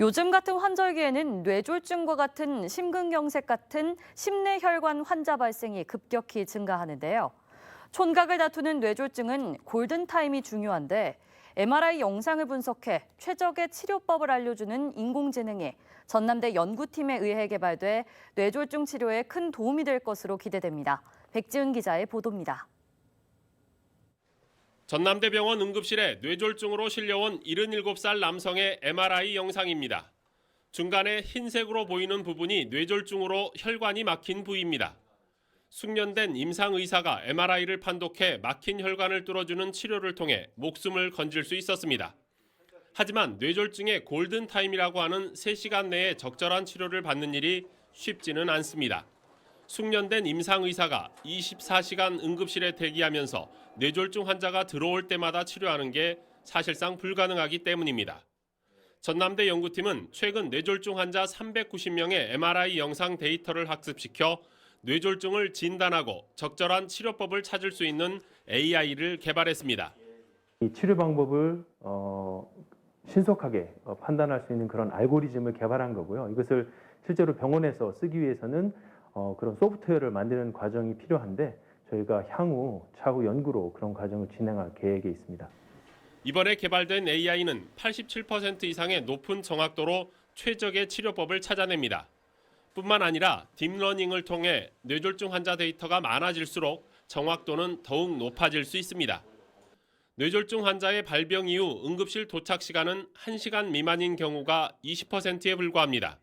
요즘 같은 환절기에는 뇌졸중과 같은 심근경색 같은 심내혈관 환자 발생이 급격히 증가하는데요. 촌각을 다투는 뇌졸중은 골든타임이 중요한데 MRI 영상을 분석해 최적의 치료법을 알려주는 인공지능이 전남대 연구팀에 의해 개발돼 뇌졸중 치료에 큰 도움이 될 것으로 기대됩니다. 백지은 기자의 보도입니다. 전남대병원 응급실에 뇌졸중으로 실려온 77살 남성의 MRI 영상입니다. 중간에 흰색으로 보이는 부분이 뇌졸중으로 혈관이 막힌 부위입니다. 숙련된 임상 의사가 MRI를 판독해 막힌 혈관을 뚫어주는 치료를 통해 목숨을 건질 수 있었습니다. 하지만 뇌졸중의 골든 타임이라고 하는 3시간 내에 적절한 치료를 받는 일이 쉽지는 않습니다. 숙련된 임상 의사가 24시간 응급실에 대기하면서 뇌졸중 환자가 들어올 때마다 치료하는 게 사실상 불가능하기 때문입니다. 전남대 연구팀은 최근 뇌졸중 환자 390명의 MRI 영상 데이터를 학습시켜 뇌졸중을 진단하고 적절한 치료법을 찾을 수 있는 AI를 개발했습니다. 이 치료 방법을 어, 신속하게 어, 판단할 수 있는 그런 알고리즘을 개발한 거고요. 이것을 실제로 병원에서 쓰기 위해서는 어, 그런 소프트웨어를 만드는 과정이 필요한데 저희가 향후 차후 연구로 그런 과정을 진행할 계획에 있습니다. 이번에 개발된 AI는 87% 이상의 높은 정확도로 최적의 치료법을 찾아냅니다. 뿐만 아니라 딥러닝을 통해 뇌졸중 환자 데이터가 많아질수록 정확도는 더욱 높아질 수 있습니다. 뇌졸중 환자의 발병 이후 응급실 도착 시간은 1시간 미만인 경우가 20%에 불과합니다.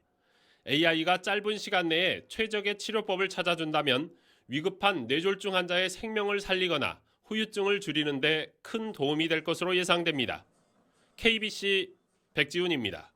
AI가 짧은 시간 내에 최적의 치료법을 찾아준다면 위급한 뇌졸중 환자의 생명을 살리거나 후유증을 줄이는 데 큰 도움이 될 것으로 예상됩니다. KBC 백지훈입니다.